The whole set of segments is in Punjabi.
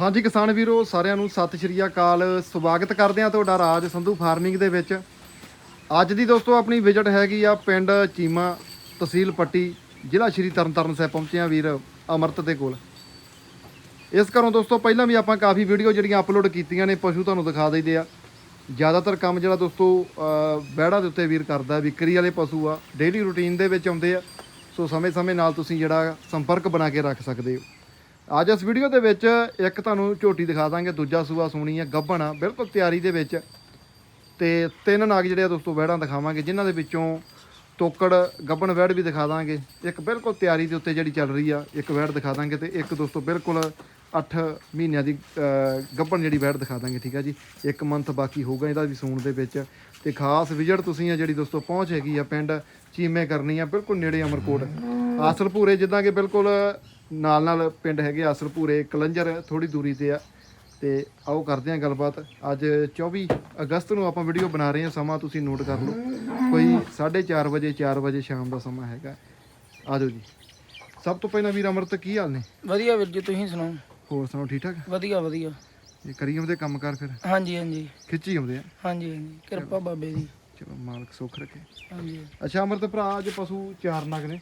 ਹਾਂਜੀ ਕਿਸਾਨ ਵੀਰੋ ਸਾਰਿਆਂ ਨੂੰ ਸਤਿ ਸ਼੍ਰੀ ਅਕਾਲ। ਸਵਾਗਤ ਕਰਦੇ ਹਾਂ ਤੁਹਾਡਾ ਰਾਜ ਸੰਧੂ ਫਾਰਮਿੰਗ ਦੇ ਵਿੱਚ। ਅੱਜ ਦੀ ਦੋਸਤੋ ਆਪਣੀ ਵਿਜ਼ਿਟ ਹੈਗੀ ਆ ਪਿੰਡ ਚੀਮਾ ਤਹਿਸੀਲ ਪੱਟੀ ਜ਼ਿਲ੍ਹਾ ਸ਼੍ਰੀ ਤਰਨਤਾਰਨ ਸਾਹਿਬ ਪਹੁੰਚੇ ਆ ਵੀਰ ਅਮਰਤ ਦੇ ਕੋਲ। ਇਸ ਘਰੋਂ ਦੋਸਤੋ ਪਹਿਲਾਂ ਵੀ ਆਪਾਂ ਕਾਫੀ ਵੀਡੀਓ ਜਿਹੜੀਆਂ ਅਪਲੋਡ ਕੀਤੀਆਂ ਨੇ ਪਸ਼ੂ ਤੁਹਾਨੂੰ ਦਿਖਾ ਦਈਦੇ ਆ। ਜ਼ਿਆਦਾਤਰ ਕੰਮ ਜਿਹੜਾ ਦੋਸਤੋ ਅਹ, ਦੇ ਉੱਤੇ ਵੀਰ ਕਰਦਾ ਵਿਕਰੀ ਵਾਲੇ ਪਸ਼ੂ ਆ ਡੇਲੀ ਰੂਟੀਨ ਦੇ ਵਿੱਚ ਆਉਂਦੇ ਆ। ਸੋ ਸਮੇਂ-ਸਮੇਂ ਨਾਲ ਤੁਸੀਂ ਜਿਹੜਾ ਸੰਪਰਕ ਬਣਾ ਕੇ ਰੱਖ ਸਕਦੇ ਹੋ। ਅੱਜ ਇਸ ਵੀਡੀਓ ਦੇ ਵਿੱਚ ਇੱਕ ਤੁਹਾਨੂੰ ਝੋਟੀ ਦਿਖਾ ਦਾਂਗੇ ਦੂਜਾ ਸੂਆ ਸੋਣੀ ਹੈ ਗੱਭਣ ਆ ਬਿਲਕੁਲ ਤਿਆਰੀ ਦੇ ਵਿੱਚ। ਤੇ ਤਿੰਨ ਨਾਗ ਜਿਹੜੇ ਆ ਦੋਸਤੋ ਵਹਿੜਾਂ ਦਿਖਾਵਾਂਗੇ ਜਿਨ੍ਹਾਂ ਦੇ ਵਿੱਚੋਂ ਤੋਕੜ ਗੱਭਣ ਵਹਿੜ ਵੀ ਦਿਖਾ ਦਾਂਗੇ। ਇੱਕ ਬਿਲਕੁਲ ਤਿਆਰੀ ਦੇ ਉੱਤੇ ਜਿਹੜੀ ਚੱਲ ਰਹੀ ਆ ਇੱਕ ਵਹਿੜ ਦਿਖਾ ਦਾਂਗੇ ਤੇ ਇੱਕ ਦੋਸਤੋ ਬਿਲਕੁਲ 8 ਮਹੀਨਿਆਂ ਦੀ ਅਹ, ਗੱਭਣ ਜਿਹੜੀ ਵਹਿੜ ਦਿਖਾ ਦਾਂਗੇ ਠੀਕ ਆ ਜੀ? ਇੱਕ ਮੰਥ ਬਾਕੀ ਹੋਊਗਾ ਇਹਦਾ ਵੀ ਸੂਣ ਦੇ ਵਿੱਚ। ਤੇ ਖਾਸ ਵਿਜ਼ਿਟ ਤੁਸੀਂ ਆ ਜਿਹੜੀ ਦੋਸਤੋ ਪਹੁੰਚ ਹੈਗੀ ਆ ਪਿੰਡ ਚੀਮੇ ਕਰਨੀ ਆ ਬਿਲਕੁਲ ਨੇੜੇ ਅਮਰਕੋਟ। ਆਸਲਪੂਰੇ ਜਿੱਦਾਂ ਕਿ ਬਿਲਕੁਲ ਨਾਲ ਨਾਲ ਪਿੰਡ ਹੈਗੇ ਆਸਲਪੂਰੇ ਕਲੰਜਰ ਥੋੜੀ ਦੂਰੀ ਤੇ ਆ। ਤੇ ਆਓ ਕਰਦੇ ਹਾਂ ਗੱਲਬਾਤ। ਅੱਜ 24 ਅਗਸਤ ਨੂੰ ਆਪਾਂ ਵੀਡੀਓ ਬਣਾ ਰਹੇ ਹਾਂ ਸਮਾਂ ਤੁਸੀਂ ਨੋਟ ਕਰ ਲਓ। ਕੋਈ 4:30 ਵਜੇ 4 ਵਜੇ ਸ਼ਾਮ ਦਾ ਸਮਾਂ ਹੈਗਾ। ਆਜੋ ਜੀ। ਸਭ ਤੋਂ ਪਹਿਲਾਂ ਵੀਰ ਅਮਰਤ ਕੀ ਹਾਲ ਨੇ? ਵਧੀਆ ਵੀਰ ਜੀ ਤੁਸੀਂ ਸੁਣਾਓ? ਹੋਰ ਸੁਣਾਓ ਠੀਕ ਠਾਕ? ਵਧੀਆ ਵਧੀਆ। ਇਹ ਕਰੀ ਆਉਂਦੇ ਕੰਮ ਕਰ ਫਿਰ? ਹਾਂਜੀ ਹਾਂਜੀ। ਖਿੱਚੀ ਆਉਂਦੇ ਆ? ਹਾਂਜੀ ਹਾਂਜੀ। ਕਿਰਪਾ ਬਾਬੇ ਦੀ। ਚਲੋ ਮਾਲਕ ਸੁੱਖ ਰੱਖੇ। ਹਾਂਜੀ। ਅੱਛਾ ਅਮਰਤ ਭਰਾ ਅੱਜ ਪਸ਼ੂ ਚਾਰ ਨਗ ਨੇ।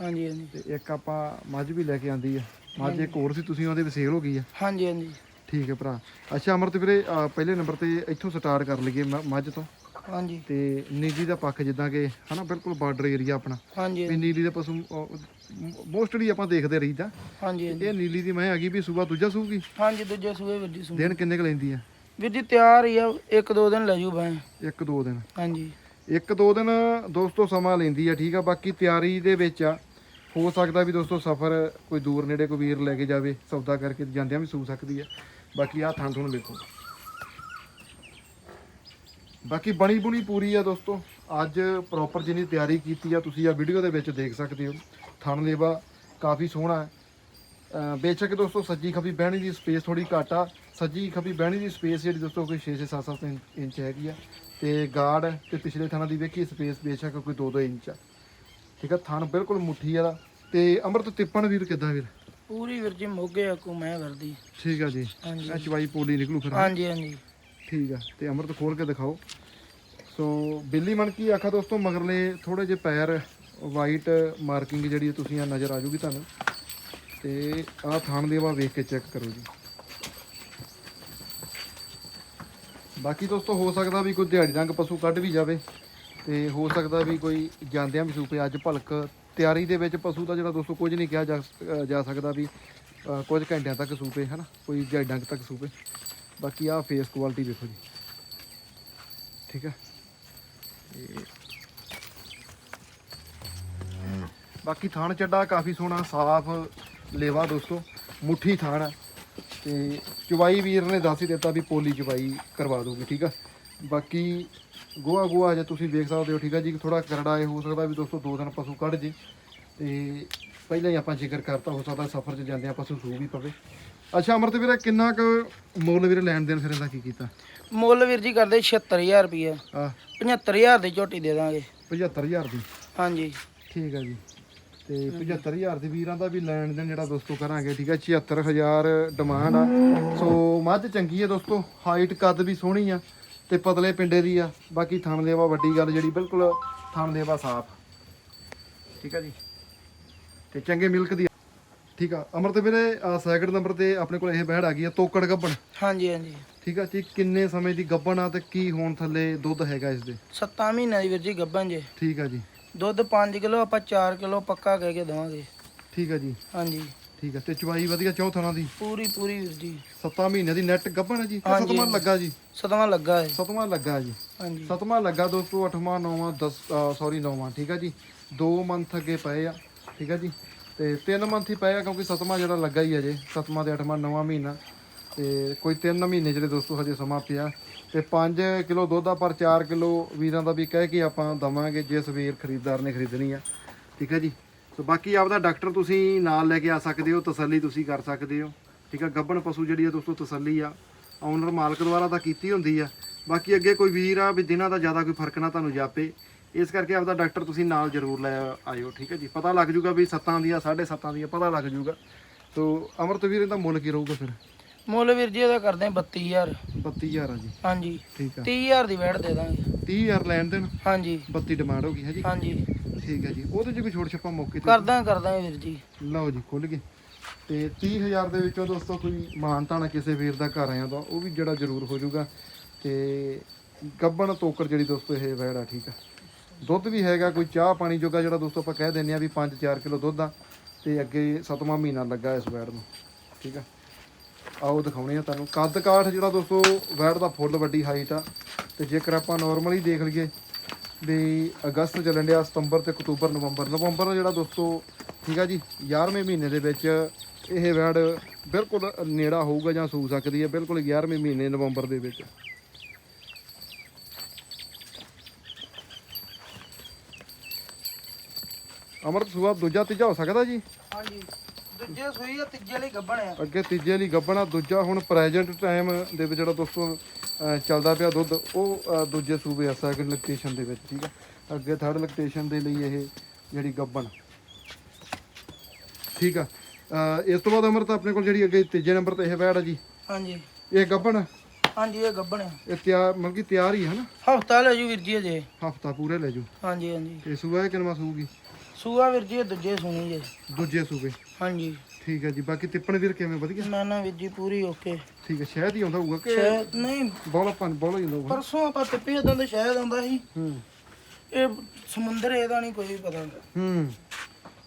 ਹਾਂਜੀ ਹਾਂਜੀ। ਤੇ ਇੱਕ ਆਪਾਂ ਮੱਝ ਵੀ ਲੈ ਕੇ ਆਂਦੀ ਆ। ਮੱਝ ਇੱਕ ਹੋਰ ਸੀ ਤੁਸੀਂ ਉਹਦੇ ਵਿਸੇਲ ਹੋ ਗਈ ਆ। ਹਾਂਜੀ ਹਾਂਜੀ। ਠੀਕ ਹੈ ਭਰਾ। ਅੱਛਾ ਅਮਰਤ ਵੀਰੇ ਪਹਿਲੇ ਨੰਬਰ ਤੇ ਇੱਥੋਂ ਸਟਾਰਟ ਕਰ ਲਈਏ ਮ- ਮੱਝ ਤੋਂ। ਹਾਂਜੀ। ਤੇ ਨੀਲੀ ਦਾ ਪੱਖ ਜਿੱਦਾਂ ਕਿ ਹਨਾ ਬਿਲਕੁਲ ਬਾਰਡਰ ਏਰੀਆ ਆਪਣਾ। ਹਾਂਜੀ ਵੀ ਨੀਲੀ ਦੇ ਪਸ਼ੂ ਮੋਸਟਲੀ ਆਪਾਂ ਦੇਖਦੇ ਰਹੀਦਾ। ਹਾਂਜੀ ਹਾਂਜੀ। ਇਹ ਨੀਲੀ ਦੀ ਮੈਂ ਹੈਗੀ ਵੀ ਸੂਬਾ ਦੂਜਾ ਸੂਗੀ। ਹਾਂਜੀ ਦੂਜੇ ਸੂਏ ਵੀਰ ਜੀ ਸੁਣ ਦਿਨ ਕਿੰਨੇ ਕ ਲੈਂਦੀ ਆ? ਵੀਰ ਜੀ ਤਿਆਰ ਹੀ ਆ ਇੱਕ ਦੋ ਦਿਨ ਲੈ ਜੂ ਬਾਏ ਇੱਕ ਦੋ ਦਿਨ। ਹਾਂਜੀ। ਇੱਕ ਦੋ ਦਿਨ ਦੋਸਤੋ ਸਮਾਂ ਲੈਂਦੀ ਆ ਠੀਕ ਆ ਬਾਕੀ ਤਿਆਰੀ ਦੇ ਵਿੱਚ ਆ। ਹੋ ਸਕਦਾ ਵੀ ਦੋਸਤੋ ਸਫ਼ਰ ਕੋਈ ਦੂਰ ਨੇੜੇ ਕੋਈ ਵੀਰ ਲੈ ਕੇ ਜਾਵੇ, ਸੌਦਾ ਕਰਕੇ ਜਾਂਦਿਆਂ ਵੀ ਸੂ ਸਕਦੀ ਆ ਬਾਕੀ ਆ ਥਾਂ ਤੁਹਾਨੂੰ ਵੇਖੋ ਬਾਕੀ ਬਣੀ ਬੁਣੀ ਪੂਰੀ ਆ ਦੋਸਤੋ। ਅੱਜ ਪ੍ਰੋਪਰ ਜਿੰਨੀ ਤਿਆਰੀ ਕੀਤੀ ਆ, ਤੁਸੀਂ ਆ ਵੀਡੀਓ ਦੇ ਵਿੱਚ ਦੇਖ ਸਕਦੇ ਹੋ। ਥਣ ਲੇਵਾ ਕਾਫੀ ਸੋਹਣਾ ਹੈ। ਬੇਸ਼ੱਕ ਦੋਸਤੋ ਸੱਜੀ ਖੱਬੀ ਬਹਿਣੀ ਦੀ ਸਪੇਸ ਥੋੜੀ ਘੱਟ ਆ। ਸੱਜੀ ਖੱਬੀ ਬਹਿਣੀ ਦੀ ਸਪੇਸ ਜਿਹੜੀ ਦੋਸਤੋ ਕੋਈ 6-6 7-7 ਇੰਚ ਹੈਗੀ ਆ। ਤੇ ਗਾਰਡ ਤੇ ਪਿਛਲੇ ਥਣਾਂ ਦੀ ਵੇਖੀ ਸਪੇਸ ਬੇਸ਼ੱਕ ਕੋਈ 2-2 ਇੰਚ ਆ। ਠੀਕ ਆ ਥਣ ਬਿਲਕੁਲ ਮੁੱਠੀ ਵਾਲਾ। ਤੇ ਅਮਰਤ ਤਿੱਪਣ ਵੀਰ ਕਿੱਦਾਂ ਵੀਰ? ਪੂਰੀ ਵੀਰ ਜੀ ਮੋਗੇ ਆਕੂ ਮੈਂ ਕਰਦੀ। ਠੀਕ ਆ ਜੀ। ਹਾਂਜੀ। ਇਹ ਚਵਾਈ ਪੋਲੀ ਨਿਕਲੂ ਫਿਰ ਹਾਂਜੀ ਹਾਂਜੀ। ਠੀਕ ਆ ਤੇ ਅਮਰਤ ਖੋਲ ਕੇ ਦਿਖਾਓ। ਸੋ ਬਿੱਲੀ ਮਣ ਕੀ ਆਖਾ ਦੋਸਤੋ ਮਗਰਲੇ ਥੋੜੇ ਜਿਹੇ ਪੈਰ ਵਾਈਟ ਮਾਰਕਿੰਗ ਜਿਹੜੀ ਤੁਸੀਂ ਆ ਨਜ਼ਰ ਆ ਜੂਗੀ ਤੁਹਾਨੂੰ। ਤੇ ਆਹ ਥਾਣ ਦੇਵਾ ਵੇਖ ਕੇ ਚੈੱਕ ਕਰੋ ਜੀ। ਬਾਕੀ ਦੋਸਤੋ ਹੋ ਸਕਦਾ ਵੀ ਕੋਈ ਦਿਹਾੜੀ ਰੰਗ ਪਸ਼ੂ ਕੱਢ ਵੀ ਜਾਵੇ। ਤੇ ਹੋ ਸਕਦਾ ਵੀ ਕੋਈ ਜਾਂਦਿਆਂ ਵੀ ਸੂਪੇ ਅੱਜ ਭਲਕ ਤਿਆਰੀ ਦੇ ਵਿੱਚ ਪਸ਼ੂ ਦਾ ਜਿਹੜਾ ਦੋਸਤੋ ਕੁਝ ਨਹੀਂ ਕਿਹਾ ਜਾ ਅ, ਜਾ ਸਕਦਾ ਵੀ ਕੁਝ ਘੰਟਿਆਂ ਤੱਕ ਸੂਪੇ ਹਨਾ? ਕੋਈ ਦਿਹਾੜੀ ਡੰਗ ਤੱਕ ਸੂਪੇ। ਬਾਕੀ ਆਹ ਫੇਸ ਕੁਆਲਿਟੀ ਦੇਖੋ ਜੀ। ਠੀਕ ਹੈ ਤੇ ਬਾਕੀ ਥਾਣ ਚੱਡਾ ਕਾਫੀ ਸੋਹਣਾ ਸਾਫ਼ ਲੇਵਾ ਦੋਸਤੋ ਮੁੱਠੀ ਥਾਣ ਆ। ਤੇ ਚੁਬਾਈ ਵੀਰ ਨੇ ਦੱਸ ਹੀ ਦਿੱਤਾ ਵੀ ਪੋਲੀ ਚਵਾਈ ਕਰਵਾ ਦੋਗੇ ਠੀਕ ਆ? ਬਾਕੀ ਗੋਆ ਗੋਆ ਜੇ ਤੁਸੀਂ ਵੇਖ ਸਕਦੇ ਹੋ ਠੀਕ ਆ ਜੀ ਥੋੜਾ ਕਰੜਾ ਇਹ ਹੋ ਸਕਦਾ ਵੀ ਦੋਸਤੋ ਦੋ ਦਿਨ ਪਸ਼ੂ ਕੱਢ ਜੇ। ਤੇ ਪਹਿਲਾਂ ਹੀ ਆਪਾਂ ਜ਼ਿਕਰ ਕਰਤਾ ਹੋ ਸਕਦਾ ਸਫ਼ਰ 'ਚ ਜਾਂਦੇ ਆ ਪਸ਼ੂ ਸੂ ਵੀ ਪਵੇ। ਅੱਛਾ ਅਮਰਤ ਵੀਰੇ ਕਿੰਨਾ ਕੁ ਮੁੱਲ ਵੀਰੇ ਲੈਣ ਦੇਣ ਫਿਰ ਇਹਦਾ ਕੀ ਕੀਤਾ? ਮੁੱਲ ਵੀਰ ਜੀ ਕਰਦੇ 76000 ਰੁਪਏ ਆ 75000 ਦੀ ਝੋਟੀ ਦੇ ਦਾਂਗੇ। 75000 ਦੀ? ਹਾਂਜੀ। ਠੀਕ ਹੈ ਜੀ। ਤੇ 75000 ਦੇ ਵੀਰਾਂ ਦਾ ਵੀ ਲੈਣ ਦੇਣ ਜਿਹੜਾ ਦੋਸਤੋ ਕਰਾਂਗੇ ਠੀਕ ਹੈ 76000 ਡਿਮਾਂਡ ਆ। ਸੋ ਮੱਝ ਚੰਗੀ ਹੈ ਦੋਸਤੋ ਹਾਈਟ ਕੱਦ ਵੀ ਸੋਹਣੀ ਆ। ਤੇ ਪਤਲੇ ਪਿੰਡੇ ਦੀ ਆ। ਬਾਕੀ ਥਣ ਦੇਵਾ ਵੱਡੀ ਗੱਲ ਜਿਹੜੀ ਬਿਲਕੁਲ ਥਣ ਦੇਵਾ ਸਾਫ਼। ਠੀਕ ਹੈ ਜੀ? ਤੇ ਚੰਗੇ ਮਿਲਕ ਦੀ ਆ। ਠੀਕ ਆ। ਅਮਰਤ ਵੀਰੇ ਸੈਕਿੰਡ ਨੰਬਰ ਤੇ ਆਪਣੇ ਕੋਲ ਇਹ ਬਹਿੜ ਆ ਗਈ ਆ ਤੋਕੜ ਗੱਬਣ। ਹਾਂਜੀ ਹਾਂਜੀ। ਠੀਕ ਆ ਜੀ ਕਿੰਨੇ ਸਮੇਂ ਦੀ ਗੱਬਣ ਆ ਤੇ ਕੀ ਹੋਣ ਥੱਲੇ ਦੁੱਧ ਹੈਗਾ ਇਸ ਦੇ? 7 ਮਹੀਨਿਆਂ ਦੀ ਵੀਰ ਜੀ ਗੱਭਣ ਜੇ। ਠੀਕ ਆ ਜੀ। ਦੁੱਧ 5 ਕਿਲੋ ਆਪਾਂ 4 ਕਿਲੋ ਪੱਕਾ ਕਹਿ ਕੇ ਦੇਵਾਂਗੇ। ਠੀਕ ਆ ਜੀ। ਹਾਂਜੀ। ਠੀਕ ਆ ਤੇ ਚਵਾਈ ਵਧੀਆ ਚੌਥਾਂ ਦੀ। ਪੂਰੀ ਪੂਰੀ ਵੀਰ ਜੀ। ਸੱਤਾਂ ਮਹੀਨਿਆਂ ਦੀ ਨੈਟ ਗੱਭਣ ਹੈ ਜੀ ਹਾਂਜੀ। ਸੱਤਵਾਂ ਲੱਗਾ ਜੀ? ਸਤਵਾਂ ਲੱਗਾ ਹੈ। ਸੱਤਵਾਂ ਲੱਗਾ ਜੀ। ਹਾਂਜੀ। ਸੱਤਵਾਂ ਲੱਗਾ ਦੋਸਤੋ ਅੱਠਵਾਂ ਨੌਵਾਂ 10 ਸੌਰੀ ਨੌਵਾਂ ਠੀਕ ਆ ਜੀ। 2 ਮੰਥ ਅੱਗੇ ਪਏ ਆ ਠੀਕ ਆ ਜੀ। ਤੇ 3 ਮੰਥ ਹੀ ਪਏ ਆ ਕਿਉਂਕਿ ਸੱਤਵਾਂ ਜਿਹੜਾ ਲੱਗਾ ਹੀ ਅਜੇ ਸੱਤਵਾਂ ਤੇ ਅੱਠਵਾਂ ਨੌਵਾਂ ਮਹੀਨਾ। ਤੇ ਕੋਈ 3 ਮਹੀਨੇ ਜਿਹੜੇ ਦੋਸਤੋ ਹਜੇ ਸਮਾਂ ਪਿਆ। ਤੇ 5 ਕਿਲੋ ਦੁੱਧ ਆ ਪਰ 4 ਕਿਲੋ ਵੀਰਾਂ ਦਾ ਵੀ ਕਹਿ ਕੇ ਆਪਾਂ ਦਵਾਂਗੇ ਜਿਸ ਵੀਰ ਖਰੀਦਦਾਰ ਨੇ ਖਰੀਦਣੀ ਆ। ਠੀਕ ਹੈ ਜੀ। ਸੋ ਬਾਕੀ ਆਪਦਾ ਡਾਕਟਰ ਤੁਸੀਂ ਨਾਲ ਲੈ ਕੇ ਆ ਸਕਦੇ ਹੋ, ਤਸੱਲੀ ਤੁਸੀਂ ਕਰ ਸਕਦੇ ਹੋ। ਠੀਕ ਆ ਗੱਬਣ ਪਸ਼ੂ ਜਿਹੜੀ ਆ ਦੋਸਤੋ ਤਸੱਲੀ ਆ। ਓਨਰ ਮਾਲਕ ਦੁਆਰਾ ਤਾਂ ਕੀਤੀ ਹੁੰਦੀ ਆ। ਬਾਕੀ ਅੱਗੇ ਕੋਈ ਵੀਰ ਆ ਵੀ ਦਿਨਾਂ ਦਾ ਜ਼ਿਆਦਾ ਕੋਈ ਫ਼ਰਕ ਨਾ ਤੁਹਾਨੂੰ ਜਾਪੇ, ਇਸ ਕਰਕੇ ਆਪਦਾ ਡਾਕਟਰ ਤੁਸੀਂ ਨਾਲ ਜ਼ਰੂਰ ਲੈ ਆਇਓ, ਠੀਕ ਹੈ ਜੀ। ਪਤਾ ਲੱਗ ਜੂਗਾ ਵੀ ਸੱਤਾਂ ਦੀਆਂ, ਸਾਢੇ ਸੱਤਾਂ ਦੀਆਂ, ਪਤਾ ਲੱਗ ਜੂਗਾ। ਤੋ ਅਮਰਤ ਵੀਰ ਇਹਦਾ ਮੁੱਲ ਕੀ ਰਹੂਗਾ ਫਿਰ? ਮੁੱਲ ਵੀਰ ਜੀ ਇਹਦਾ ਕਰਦੇ ਆ 32000 32000 ਆ ਜੀ। ਹਾਂਜੀ। ਠੀਕ ਆ। 30000 ਦੀ ਵੈਟ ਦੇ ਦਾਂਗੇ। 30000 ਲੈਣ ਦੇਣ? ਹਾਂਜੀ। 32 ਡਿਮਾਂਡ ਹੋ ਗਈ ਹੈ ਜੀ। ਹਾਂਜੀ। ਠੀਕ ਹੈ ਜੀ। ਉਹਦੇ 'ਚ ਕੋਈ ਛੋਟ ਛੱਪਾ ਮੌਕੇ ਤੇ? ਕਰਦਾ ਕਰਦਾ ਵੀਰ ਜੀ। ਲਓ ਜੀ ਖੁੱਲ ਗਏ। ਤੇ 30000 ਦੇ ਵਿੱਚੋਂ ਦੋਸਤੋ ਕੋਈ ਮਾਨਤਾ ਨਾ ਕਿਸੇ ਵੀਰ ਦਾ ਘਰ ਆਇਆ ਦਾ ਉਹ ਵੀ ਜਿਹੜਾ ਜ਼ਰੂਰ ਹੋ ਜਾਊਗਾ। ਤੇ ਗੱਬਣ ਤੋਕਰ ਜਿਹੜੀ ਦੋਸਤੋ ਇਹ ਵੈੜ ਆ ਠੀਕ ਆ। ਦੁੱਧ ਵੀ ਹੈਗਾ ਕੋਈ ਚਾਹ ਪਾਣੀ ਜੋਗਾ ਜਿਹੜਾ ਦੋਸਤੋ ਆਪਾਂ ਕਹਿ ਦਿੰਦੇ ਆ ਵੀ 5-4 ਕਿਲੋ ਦੁੱਧ ਆ। ਤੇ ਅੱਗੇ ਸਤਵਾਂ ਮਹੀਨਾ ਲੱਗਾ ਇਸ ਵੈੜ ਨੂੰ। ਠੀਕ ਆ। ਆਓ ਦਿਖਾਉਣੇ ਆ ਤੁਹਾਨੂੰ। ਕੱਦ ਕਾਠ ਜਿਹੜਾ ਦੋਸਤੋ, ਵੈੜ ਦਾ ਫੁੱਲ, ਵੱਡੀ ਹਾਈਟ ਆ। ਤੇ ਜੇਕਰ ਆਪਾਂ ਨਾਰਮਲੀ ਦੇਖ ਲਈਏ ਵੀ ਅਗਸਤ ਚੱਲਣ ਡਿਆ, ਸਤੰਬਰ ਤੇ ਅਕਤੂਬਰ, ਨਵੰਬਰ। ਨਵੰਬਰ ਜਿਹੜਾ ਦੋਸਤੋ, ਠੀਕ ਆ ਜੀ 11ਵੇਂ ਮਹੀਨੇ ਦੇ ਵਿੱਚ ਇਹ ਵੈੜ ਬਿਲਕੁਲ ਨੇੜਾ ਹੋਊਗਾ ਜਾਂ ਸੂ ਸਕਦੀ ਹੈ ਬਿਲਕੁਲ 11ਵੇਂ ਮਹੀਨੇ ਨਵੰਬਰ ਦੇ ਵਿੱਚ। ਅਮਰਤ, ਸੁਆ ਦੂਜਾ ਤੀਜਾ ਹੋ ਸਕਦਾ ਜੀ? ਹਾਂਜੀ। ਦੂਜੇ ਸੂਈ ਆ ਤੀਜੇ ਲਈ ਗੱਬਣ ਆ। ਅੱਗੇ ਤੀਜੇ ਲਈ ਗੱਬਣਾ ਦੂਜਾ ਹੁਣ ਪ੍ਰੈਜ਼ੈਂਟ ਟਾਈਮ ਦੇ ਵਿੱਚ ਜਿਹੜਾ ਦੋਸਤੋ ਅਹ ਚੱਲਦਾ ਪਿਆ ਦੁੱਧ ਉਹ ਅਹ ਦੂਜੇ ਸੂਬੇ ਆ ਸੈਕੰਡ ਲੈਕਟੇਸ਼ਨ ਦੇ ਵਿੱਚ ਠੀਕ ਆ? ਅੱਗੇ ਥਰਡ ਲੈਕਟੇਸ਼ਨ ਦੇ ਲਈ ਇਹ ਜਿਹੜੀ ਗੱਬਣ। ਠੀਕ ਆ? ਅਹ ਇਸ ਤੋਂ ਬਾਅਦ ਅਮਰਤ ਆਪਣੇ ਕੋਲ ਜਿਹੜੀ ਅੱਗੇ ਤੀਜੇ ਨੰਬਰ ਤੇ ਇਹ ਬੈੜ ਆ ਜੀ। ਹਾਂਜੀ। ਇਹ ਗੱਬਣ? ਹਾਂਜੀ ਇਹ ਗੱਬਣ ਆ। ਇਹ ਤਿਆਰ ਮਤਲਬ ਕਿ ਤਿਆਰ ਹੀ ਹੈ ਨਾ ਹਫਤਾ ਲੈ ਜੂ ਵੀਰ ਜੀ ਅਜੇ। ਹਫਤਾ ਪੂਰੇ ਲੈ ਜੂ। ਹਾਂਜੀ ਹਾਂਜੀ। ਇਹ ਕਿੰਨਵਾ ਸੂਗੀ? ਸੂਆ ਵੀਰ ਜੀ ਇਹ ਦੂਜੇ ਸੂਣੀ ਜੇ। ਦੂਜੇ ਸੂਬੇ। ਹਾਂਜੀ। ਠੀਕ ਹੈ ਜੀ ਬਾਕੀ ਤਿੱਪਣ ਵੀਰ ਕਿਵੇਂ ਵਧੀਆ? ਨਾ ਨਾ ਵੀਰ ਜੀ ਪੂਰੀ ਓਕੇ। ਠੀਕ ਹੈ ਸ਼ਹਿਦ ਹੀ ਆਉਂਦਾ ਹੋਊਗਾ ਕਿ ਸ਼ਾਇਦ ਨਹੀਂ। ਬੋਲਾ ਪੰਜ ਬੋਲਾ ਹੀ ਹੋਊਗਾ। ਪਰਸੋਂ ਆਪਾਂ ਟਿੱਪੀ ਉਦੋਂ ਤੇ ਸ਼ਾਇਦ ਆਉਂਦਾ ਸੀ। ਹੂੰ। ਇਹ ਸਮੁੰਦਰ ਇਹਦਾ ਨਹੀਂ ਕੋਈ ਪਤਾ। ਹੂੰ।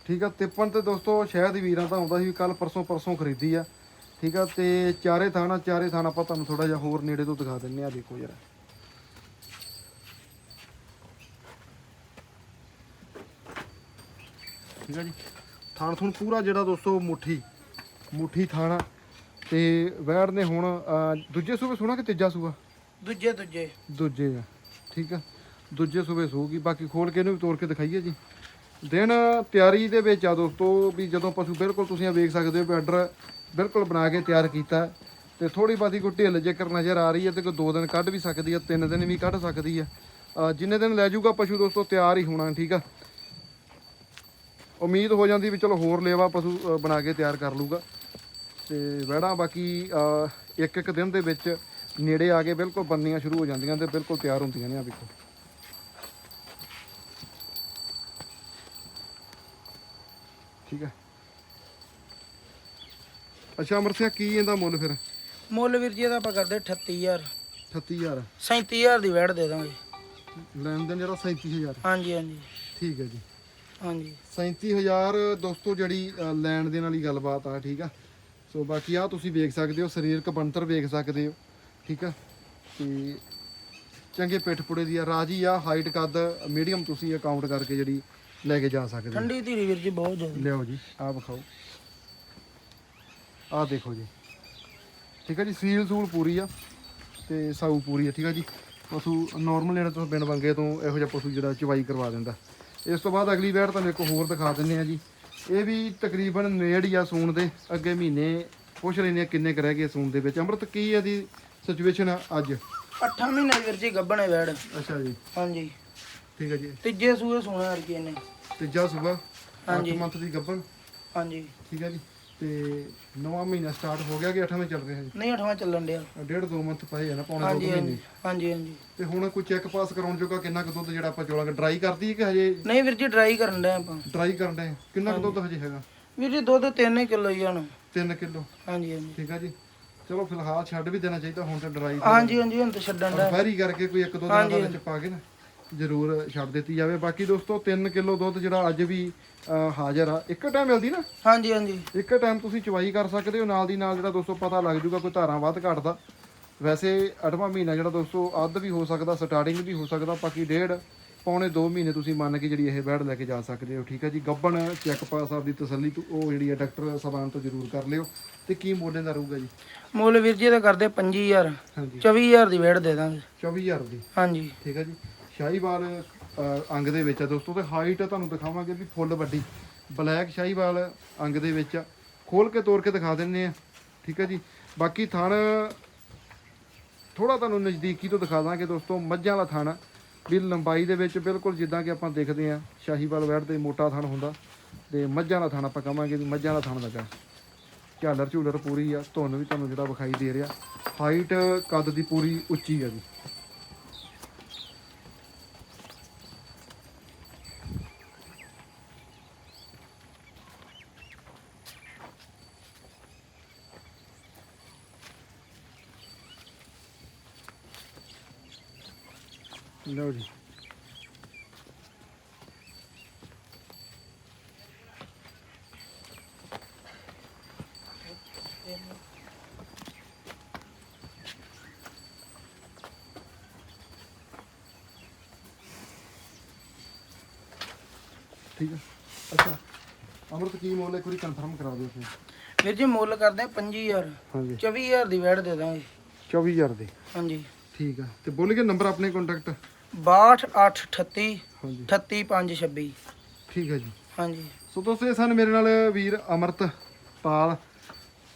ਠੀਕ ਆ ਤਿੱਪਣ ਤੇ ਦੋਸਤੋ ਸ਼ਾਇਦ ਹੀ ਵੀਰਾਂ ਤਾਂ ਆਉਂਦਾ ਸੀ ਕੱਲ ਪਰਸੋਂ ਪਰਸੋਂ ਖਰੀਦੀ ਆ। ਠੀਕ ਆ ਤੇ ਚਾਰੇ ਥਾਣਾ ਚਾਰੇ ਥਾਣਾ ਆਪਾਂ ਤੁਹਾਨੂੰ ਥੋੜਾ ਜਿਹਾ ਹੋਰ ਨੇੜੇ ਤੋਂ ਦਿਖਾ ਦਿੰਨੇ ਆ ਦੇਖੋ ਯਾਰ ਠੀਕ ਆ ਜੀ। ਥਾਣ ਥੁਣ ਪੂਰਾ ਜਿਹੜਾ ਦੋਸਤੋ ਮੁੱਠੀ ਮੁੱਠੀ ਥਾਣਾ ਤੇ ਵੈੜ ਨੇ ਹੁਣ ਅਹ, ਦੂਜੇ ਸੂਬੇ ਸੋਣਾ ਕਿ ਤੀਜਾ ਸੂਆ ਦੂਜੇ ਦੂਜੇ। ਦੂਜੇ ਆ ਠੀਕ ਆ। ਦੂਜੇ ਸੂਬੇ ਸੂਗੀ ਬਾਕੀ ਖੋਲ ਕੇ ਇਹਨੂੰ ਵੀ ਤੋੜ ਕੇ ਦਿਖਾਈਏ ਜੀ। ਦਿਨ ਤਿਆਰੀ ਦੇ ਵਿੱਚ ਆ ਦੋਸਤੋ ਵੀ ਜਦੋਂ ਪਸ਼ੂ ਬਿਲਕੁਲ ਤੁਸੀਂ ਇਹ ਵੇਖ ਸਕਦੇ ਹੋ ਵੀ ਆਰਡਰ ਬਿਲਕੁਲ ਬਣਾ ਕੇ ਤਿਆਰ ਕੀਤਾ ਹੈ। ਤੇ ਥੋੜੀ ਬਾਤੀ ਕੋਈ ਢਿੱਲ ਜੇਕਰ ਨਜ਼ਰ ਆ ਰਹੀ ਹੈ ਤੇ ਕੋਈ ਦੋ ਦਿਨ ਕੱਢ ਵੀ ਸਕਦੀ ਹੈ ਤਿੰਨ ਦਿਨ ਵੀ ਕੱਢ ਸਕਦੀ ਹੈ। ਅਹ ਜਿੰਨੇ ਦਿਨ ਲੈ ਜਾਊਗਾ ਪਸ਼ੂ ਦੋਸਤੋ ਤਿਆਰ ਹੀ ਹੋਣਾ ਠੀਕ ਆ। ਉਮੀਦ ਹੋ ਜਾਂਦੀ ਵੀ ਚਲੋ ਹੋਰ ਲੇਵਾ ਪਸ਼ੂ ਬਣਾ ਕੇ ਤਿਆਰ ਕਰ ਲੂਗਾ ਤੇ ਵਹਿੜਾਂ ਬਾਕੀ ਇੱਕ ਇੱਕ ਦਿਨ ਦੇ ਵਿੱਚ ਨੇੜੇ ਆ ਕੇ ਬਿਲਕੁਲ ਬੰਨੀਆਂ ਸ਼ੁਰੂ ਹੋ ਜਾਂਦੀਆਂ ਤੇ ਬਿਲਕੁਲ ਤਿਆਰ ਹੁੰਦੀਆਂ ਨੇ ਆ ਵੇਖੋ। ਠੀਕ ਹੈ। ਅੱਛਾ ਅਮਰ ਸਿੰਘ ਕੀ ਇਹਦਾ ਮੁੱਲ ਫਿਰ? ਮੁੱਲ ਵੀਰ ਜੀ ਇਹਦਾ ਆਪਾਂ ਕਰਦੇ 38000 38000 37000 ਦੀ ਵੈਟ ਦੇ ਦਾਂਗੇ। ਲੈਣ ਦੇਣ ਜਿਹੜਾ 37000 ਹਾਂਜੀ ਹਾਂਜੀ। ਠੀਕ ਹੈ ਜੀ। ਹਾਂਜੀ। 37000 ਦੋਸਤੋ ਜਿਹੜੀ ਅ, ਲੈਣ ਦੇਣ ਵਾਲੀ ਗੱਲਬਾਤ ਆ ਠੀਕ ਆ? ਸੋ ਬਾਕੀ ਆ ਤੁਸੀਂ ਵੇਖ ਸਕਦੇ ਹੋ ਸਰੀਰਕ ਬਣਤਰ ਵੇਖ ਸਕਦੇ ਹੋ ਠੀਕ ਆ? ਤੇ ਚੰਗੇ ਪਿੱਠ ਪੁੜੇ ਦੀ ਆ ਰਾਜੀ ਆ ਹਾਈਟ ਕੱਦ ਮੀਡੀਅਮ ਤੁਸੀਂ ਅਕਾਊਂਟ ਕਰਕੇ ਜਿਹੜੀ ਲੈ ਕੇ ਜਾ ਸਕਦੇ ਹੋ। ਠੰਡੀ ਧੀਰੀ ਵੀਰ ਜੀ ਬਹੁਤ ਜ਼ਿਆਦਾ। ਲਿਆਓ ਜੀ ਆ ਵਿਖਾਓ। ਆ ਦੇਖੋ ਜੀ। ਠੀਕ ਆ ਜੀ ਸੀਲ ਸੂਲ ਪੂਰੀ ਆ ਤੇ ਸਾਊ ਪੂਰੀ ਆ ਠੀਕ ਆ ਜੀ? ਪਸ਼ੂ ਨਾਰਮਲ ਜਿਹੜਾ ਤੁਸੀਂ ਬਿਨ ਵੰਗੇ ਤੋਂ ਇਹੋ ਜਿਹਾ ਪਸ਼ੂ ਜਿਹੜਾ ਚਵਾਈ ਕਰਵਾ ਦਿੰਦਾ। ਇਸ ਤੋਂ ਬਾਅਦ ਅਗਲੀ ਵੈੜ ਤੁਹਾਨੂੰ ਇੱਕ ਹੋਰ ਦਿਖਾ ਦਿੰਨੇ ਆ ਜੀ। ਇਹ ਵੀ ਤਕਰੀਬਨ ਨੇੜ ਹੀ ਆ ਸੂਣ ਦੇ ਅੱਗੇ ਮਹੀਨੇ ਪੁੱਛ ਲੈਨੇ ਆ ਕਿੰਨੇ ਕੁ ਰਹਿ ਗਏ ਸੂਣ ਦੇ ਵਿੱਚ। ਅੰਮ੍ਰਿਤ ਕੀ ਹੈ ਦੀ ਸਿਚੁਏਸ਼ਨ ਅੱਜ? 8 ਮਹੀਨੇ ਵੀਰ ਜੀ ਗੱਬਣੇ ਵੈੜ। ਅੱਛਾ ਜੀ। ਹਾਂਜੀ। ਠੀਕ ਹੈ ਜੀ। ਤੀਜੇ ਸੂਏ ਸੋਣਾ ਕੀ ਇਹਨੇ ਤੀਜਾ ਸੂਬਾ ਹਾਂਜੀ। 8 ਮੰਥ ਦੀ ਗੱਭਣ। ਹਾਂਜੀ। ਠੀਕ ਹੈ ਜੀ। ਤੇ ਨਵਾਂ ਮਹੀਨਾ ਸਟਾਰਟ ਹੋ ਗਿਆ ਕਿ 8ਵੇਂ ਚੱਲ ਰਿਹਾ ਜੀ? ਨਹੀਂ ਅਠਵਾਂ ਚੱਲਣ ਡਿਆ। ਡੇਢ ਦੋ ਮੰਥ ਪਏ ਆ ਨਾ ਪੌਣੇ ਦੋ ਹਾਂਜੀ ਮਹੀਨੇ। ਹਾਂਜੀ ਹਾਂਜੀ ਤੇ ਹੁਣ ਕੋਈ ਚੈੱਕ ਪਾਸ ਕਰਾਉਣ ਜੋਗਾ ਕਿੰਨਾ ਕੁ ਦੁੱਧ ਜਿਹੜਾ ਆਪਾਂ ਚੋਲਾਂਗੇ ਡਰਾਈ ਕਰਦੀ ਕਿ ਹਜੇ ਨਹੀਂ ਵੀਰ ਜੀ ਡਰਾਈ ਕਰਨ ਡਿਆ ਆਪਾਂ। ਡਰਾਈ ਕਰਨ ਦੇ ਕਿੰਨਾ ਕੁ ਦੁੱਧ ਹਜੇ ਹੈਗਾ? ਵੀਰ ਜੀ ਦੁੱਧ 3 ਕਿਲੋ ਹੀ ਹੁਣ। 3 ਕਿਲੋ। ਹਾਂਜੀ ਹਾਂਜੀ। ਠੀਕ ਆ ਜੀ। ਚਲੋ ਫਿਲਹਾਲ ਛੱਡ ਵੀ ਦੇਣਾ ਚਾਹੀਦਾ ਹੁਣ ਤੇ ਡਰਾਈ ਹਾਂਜੀ ਹਾਂਜੀ ਹੁਣ ਤਾਂ ਛੱਡਣ ਦਾ ਫੈਰੀ ਕਰਕੇ ਕੋਈ ਇੱਕ ਦੋ ਦਿਨਾਂ ਦੇ ਵਿੱਚ ਪਾ ਕੇ ਨਾ। ਜ਼ਰੂਰ ਛੱਡ ਦਿੱਤੀ ਜਾਵੇ। ਬਾਕੀ ਦੋਸਤੋ 3 ਕਿਲੋ ਦੁੱਧ ਜਿਹੜਾ ਅੱਜ ਵੀ ਹਾਜ਼ਰ ਆ। ਇੱਕ ਟਾਈਮ ਮਿਲਦੀ ਨਾ? ਹਾਂਜੀ ਹਾਂਜੀ। ਇੱਕ ਟਾਈਮ ਤੁਸੀਂ ਚਵਾਈ ਕਰ ਸਕਦੇ ਹੋ। ਨਾਲ ਦੀ ਨਾਲ ਜਿਹੜਾ ਦੋਸਤੋ ਪਤਾ ਲੱਗ ਜੂਗਾ ਕੋਈ ਧਾਰਾਂ ਵੱਧ ਘੱਟ ਦਾ ਵੈਸੇ 8ਵਾਂ ਮਹੀਨਾ ਜਿਹੜਾ ਦੋਸਤੋ ਅੱਧ ਵੀ ਹੋ ਸਕਦਾ ਸਟਾਰਟਿੰਗ ਵੀ ਹੋ ਸਕਦਾ। ਬਾਕੀ ਡੇਢ ਪੌਣੇ 2 ਮਹੀਨੇ ਤੁਸੀਂ ਮੰਨ ਕੇ ਜਿਹੜੀ ਇਹ ਬੈਡ ਲੈ ਕੇ ਜਾ ਸਕਦੇ ਹੋ। ਠੀਕ ਹੈ ਜੀ? ਗੱਬਣ ਚੈੱਕ ਪਾਸ ਆਪਦੀ ਤਸੱਲੀ ਤੋਂ ਉਹ ਜਿਹੜੀ ਹੈ ਡਾਕਟਰ ਸਬਾਨ ਤੋਂ ਜ਼ਰੂਰ ਕਰ ਲਿਓ। ਤੇ ਕੀ ਮੋਢੇ ਦਾ ਰਹੂਗਾ ਜੀ? ਮੁੱਲ ਵੀਰ ਜੀ ਦਾ ਕਰਦੇ 25000 ਹਾਂਜੀ। 24000 ਦੀ ਵੈੜ ਦੇ ਦਾਂਗੇ। 24000 ਦੀ? ਹਾਂਜੀ। ਠੀਕ ਹੈ ਜੀ? ਸ਼ਾਹੀਵਾਲ ਅਹ, ਅੰਗ ਦੇ ਵਿੱਚ ਆ ਦੋਸਤੋ ਤੇ ਹਾਈਟ ਤੁਹਾਨੂੰ ਦਿਖਾਵਾਂਗੇ ਵੀ ਫੁੱਲ ਵੱਡੀ। ਬਲੈਕ ਸ਼ਾਹੀਵਾਲ ਅੰਗ ਦੇ ਵਿੱਚ ਆ। ਖੋਲ ਕੇ ਤੋੜ ਕੇ ਦਿਖਾ ਦਿੰਨੇ ਆ ਠੀਕ ਹੈ ਜੀ? ਬਾਕੀ ਥਣ ਥੋੜਾ ਤੁਹਾਨੂੰ ਨਜ਼ਦੀਕੀ ਤੋਂ ਦਿਖਾ ਦਾਂਗੇ ਦੋਸਤੋ ਮੱਝਾਂ ਵਾਲਾ ਥਣ। ਆ। ਵੀ ਲੰਬਾਈ ਦੇ ਵਿੱਚ ਬਿਲਕੁਲ ਜਿੱਦਾਂ ਕਿ ਆਪਾਂ ਦੇਖਦੇ ਆ ਸ਼ਾਹੀਵਾਲ ਵੈੜ ਤੇ ਮੋਟਾ ਥਣ ਹੁੰਦਾ। ਤੇ ਮੱਝਾਂ ਵਾਲਾ ਥਣ ਆਪਾਂ ਕਹਾਂਗੇ ਵੀ ਮੱਝਾਂ ਦਾ ਥਣ ਲੱਗਾ। ਝਾਲਰ ਝੂਲਰ ਪੂਰੀ ਆ ਤੁਹਾਨੂੰ ਵੀ ਤੁਹਾਨੂੰ ਜਿਹੜਾ ਵਿਖਾਈ ਦੇ ਰਿਹਾ। ਹਾਈਟ ਕੱਦ ਦੀ ਪੂਰੀ ਉੱਚੀ ਆ ਜੀ? ਲਓ ਜੀ। ਠੀਕ ਹੈ ਅੱਛਾ। ਅਮਰਤ ਕੀ ਮੁੱਲ ਇੱਕ ਵਾਰੀ ਕਨਫਰਮ ਕਰਾ ਦਿਓ ਵੀਰ ਜੀ ਮੁੱਲ ਕਰਦੇ ਆ 25000 ਹਾਂਜੀ। 24000 ਦੀ ਵੈਟ ਦੇ ਦਾਂਗੇ। 24000 ਦੇ। ਹਾਂਜੀ। ਠੀਕ ਆ। ਤੇ ਬੋਲੀਏ ਨੰਬਰ ਆਪਣੇ ਕੰਟੈਕਟ 62838 ਹਾਂਜੀ। 38526 ਠੀਕ ਹੈ ਜੀ। ਹਾਂਜੀ। ਸੋ ਦੋਸਤੋ ਇਹ ਸਨ ਮੇਰੇ ਨਾਲ ਵੀਰ ਅਮਰਤ ਪਾਲ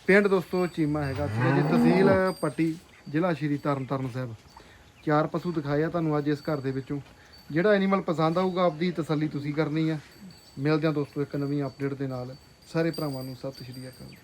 ਪਿੰਡ ਦੋਸਤੋ ਚੀਮਾ ਹੈਗਾ ਠੀਕ ਹੈ ਜੀ ਤਹਿਸੀਲ ਪੱਟੀ ਜ਼ਿਲ੍ਹਾ ਸ਼੍ਰੀ ਤਰਨਤਾਰਨ ਸਾਹਿਬ। ਚਾਰ ਪਸ਼ੂ ਦਿਖਾਏ ਆ ਤੁਹਾਨੂੰ ਅੱਜ ਇਸ ਘਰ ਦੇ ਵਿੱਚੋਂ। ਜਿਹੜਾ ਐਨੀਮਲ ਪਸੰਦ ਆਊਗਾ ਆਪਦੀ ਤਸੱਲੀ ਤੁਸੀਂ ਕਰਨੀ ਆ। ਮਿਲਦੇ ਆ ਦੋਸਤੋ ਇੱਕ ਨਵੀਂ ਅਪਡੇਟ ਦੇ ਨਾਲ। ਸਾਰੇ ਭਰਾਵਾਂ ਨੂੰ ਸਤਿ ਸ਼੍ਰੀ ਅਕਾਲ।